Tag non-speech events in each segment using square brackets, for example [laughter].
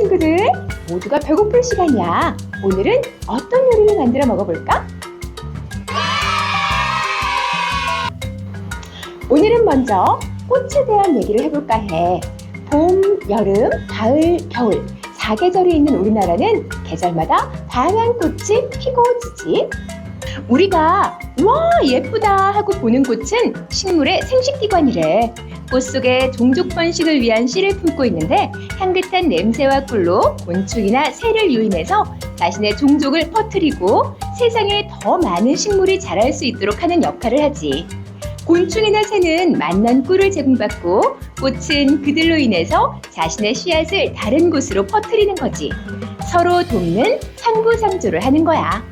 친구들, 모두가 배고플 시간이야. 오늘은 어떤 요리를 만들어 먹어볼까? 오늘은 먼저 꽃에 대한 얘기를 해볼까 해. 봄, 여름, 가을, 겨울. 사계절이 있는 우리나라는 계절마다 다양한 꽃이 피고 지지. 우리가 와 예쁘다 하고 보는 꽃은 식물의 생식기관이래. 꽃 속에 종족 번식을 위한 씨를 품고 있는데 향긋한 냄새와 꿀로 곤충이나 새를 유인해서 자신의 종족을 퍼뜨리고 세상에 더 많은 식물이 자랄 수 있도록 하는 역할을 하지. 곤충이나 새는 만난 꿀을 제공받고 꽃은 그들로 인해서 자신의 씨앗을 다른 곳으로 퍼뜨리는 거지. 서로 돕는 상부상조를 하는 거야.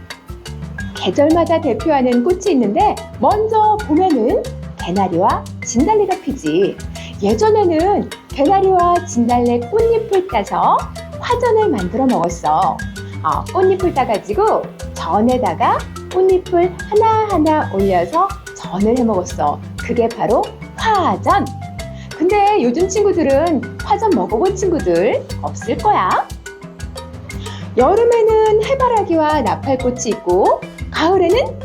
계절마다 대표하는 꽃이 있는데 먼저 봄에는 개나리와 진달래가 피지. 예전에는 개나리와 진달래 꽃잎을 따서 화전을 만들어 먹었어. 어, 꽃잎을 따가지고 전에다가 꽃잎을 하나하나 올려서 전을 해 먹었어. 그게 바로 화전. 근데 요즘 친구들은 화전 먹어본 친구들 없을 거야. 여름에는 해바라기와 나팔꽃이 있고 가을에는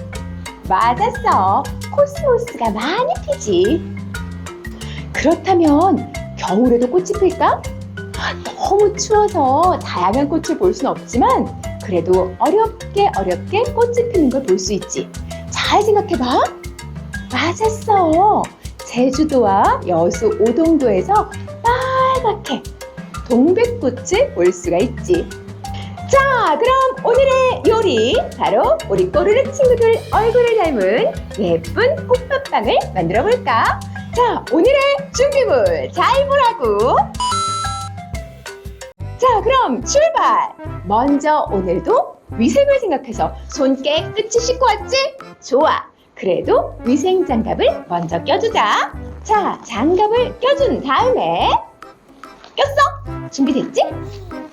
맞았어. 코스모스가 많이 피지. 그렇다면 겨울에도 꽃이 필까? 너무 추워서 다양한 꽃을 볼 수는 없지만 그래도 어렵게 어렵게 꽃이 피는 걸 볼 수 있지. 잘 생각해봐. 맞았어. 제주도와 여수 오동도에서 빨갛게 동백꽃을 볼 수가 있지. 자, 그럼 오늘의 요리 바로 우리 꼬르르 친구들 얼굴을 닮은 예쁜 꽃밥빵을 만들어 볼까? 자, 오늘의 준비물 잘 보라고. 자, 그럼 출발. 먼저 오늘도 위생을 생각해서 손 깨끗이 씻고 왔지? 좋아. 그래도 위생 장갑을 먼저 껴주자. 자, 장갑을 껴준 다음에 꼈어? 준비됐지?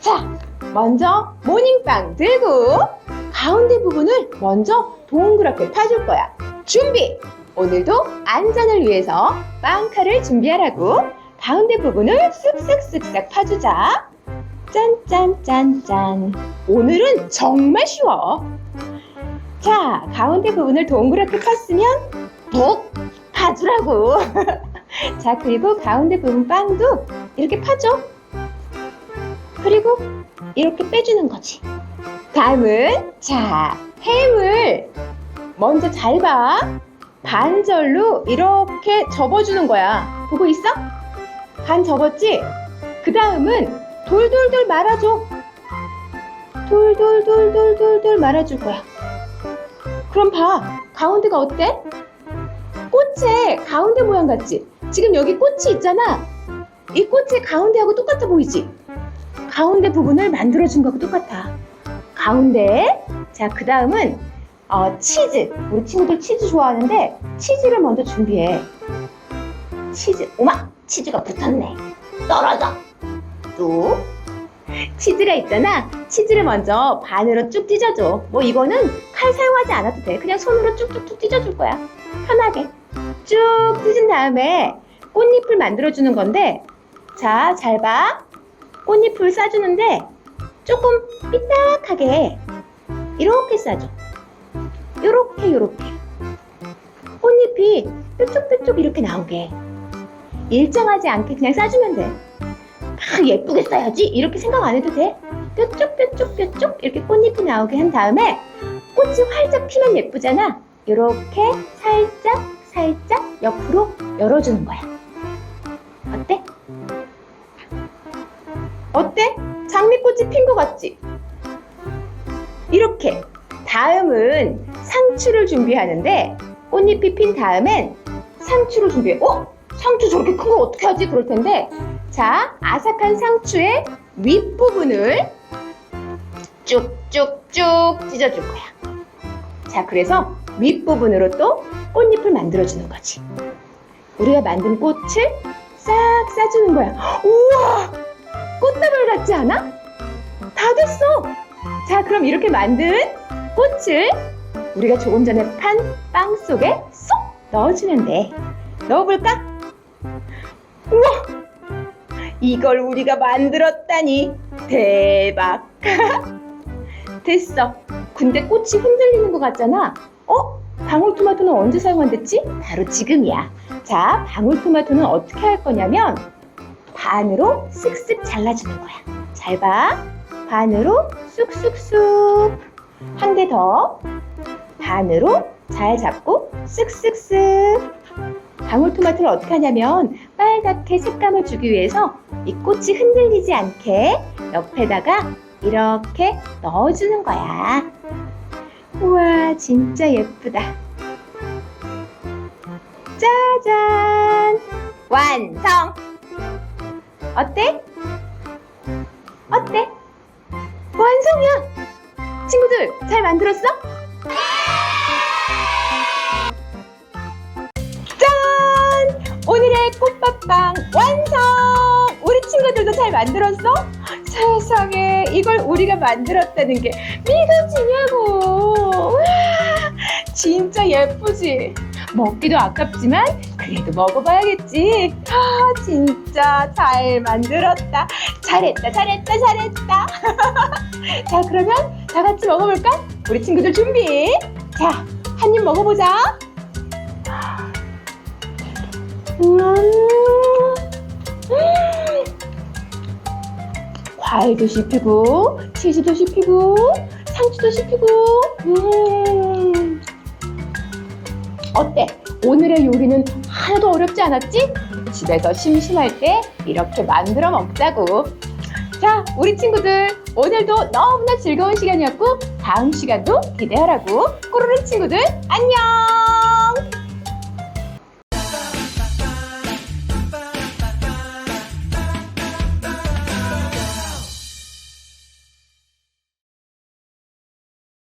자, 먼저 모닝빵 들고 가운데 부분을 먼저 동그랗게 파줄 거야. 준비! 오늘도 안전을 위해서 빵칼을 준비하라고 가운데 부분을 쓱쓱쓱싹 파주자. 짠짠짠짠. 오늘은 정말 쉬워. 자, 가운데 부분을 동그랗게 팠으면 푹 파주라고. [laughs] 자, 그리고 가운데 부분 빵도 이렇게 파줘. 그리고 이렇게 빼주는 거지. 다음은 자 햄을 먼저 잘 봐. 반절로 이렇게 접어주는 거야. 보고 있어? 반 접었지? 그 다음은 돌돌돌 말아줘. 돌돌돌돌돌돌 말아줄 거야. 그럼 봐. 가운데가 어때? 꽃의 가운데 모양 같지? 지금 여기 꽃이 있잖아. 이 꽃의 가운데하고 똑같아 보이지? 가운데 부분을 만들어준 거하고 똑같아. 가운데. 자, 그 다음은 어, 치즈. 우리 친구들 치즈 좋아하는데 치즈를 먼저 준비해. 치즈. 오마! 치즈가 붙었네. 떨어져. 또 치즈가 있잖아. 치즈를 먼저 반으로 쭉 찢어줘. 뭐 이거는 칼 사용하지 않아도 돼. 그냥 손으로 쭉쭉쭉 찢어줄 거야. 편하게. 쭉 찢은 다음에 꽃잎을 만들어주는 건데 자, 잘 봐. 꽃잎을 싸주는데 조금 삐딱하게 이렇게 싸줘. 요렇게 요렇게. 꽃잎이 뾰족뾰족 이렇게 나오게. 일정하지 않게 그냥 싸주면 돼. 막 예쁘게 싸야지 이렇게 생각 안 해도 돼. 뾰족뾰족뾰족 이렇게 꽃잎이 나오게 한 다음에 꽃이 활짝 피면 예쁘잖아. 이렇게 살짝 살짝 옆으로 열어주는 거야. 어때? 어때? 장미꽃이 핀 것 같지? 이렇게 다음은 상추를 준비하는데 꽃잎이 핀 다음엔 상추를 준비해. 어? 상추 저렇게 큰 걸 어떻게 하지? 그럴 텐데 자 아삭한 상추의 윗부분을 쭉쭉쭉 찢어줄 거야. 자 그래서 윗부분으로 또 꽃잎을 만들어주는 거지. 우리가 만든 꽃을 싹 싸주는 거야. 우와! 꽃다발 같지 않아? 다 됐어. 자, 그럼 이렇게 만든 꽃을 우리가 조금 전에 판 빵 속에 쏙 넣어주면 돼. 넣어볼까? 우와! 이걸 우리가 만들었다니 대박. [laughs] 됐어. 근데 꽃이 흔들리는 것 같잖아. 어? 방울토마토는 언제 사용한댔지? 바로 지금이야. 자, 방울토마토는 어떻게 할 거냐면 반으로 쓱쓱 잘라주는 거야. 잘 봐. 반으로 쑥쑥쑥. 한 개 더. 반으로 잘 잡고 쓱쓱쓱. 방울토마토를 어떻게 하냐면 빨갛게 색감을 주기 위해서 이 꽃이 흔들리지 않게 옆에다가 이렇게 넣어주는 거야. 우와, 진짜 예쁘다. 짜잔! 완성! 어때? 어때? 완성이야! 친구들, 잘 만들었어? 짠! 오늘의 꽃밥빵 완성! 우리 친구들도 잘 만들었어? 세상에, 이걸 우리가 만들었다는 게 믿어지냐고! 와, 진짜 예쁘지? 먹기도 아깝지만 그래도 먹어봐야겠지. 아, 진짜 잘 만들었다. 잘했다, 잘했다, 잘했다. [laughs] 자, 그러면 다 같이 먹어볼까? 우리 친구들 준비. 자, 한 입 먹어보자. 음. 음. 과일도 씹히고, 치즈도 씹히고, 상추도 씹히고, 음. 어때? 오늘의 요리는 하나도 어렵지 않았지? 집에서 심심할 때 이렇게 만들어 먹자고. 자, 우리 친구들 오늘도 너무나 즐거운 시간이었고 다음 시간도 기대하라고. 꼬르륵 친구들 안녕!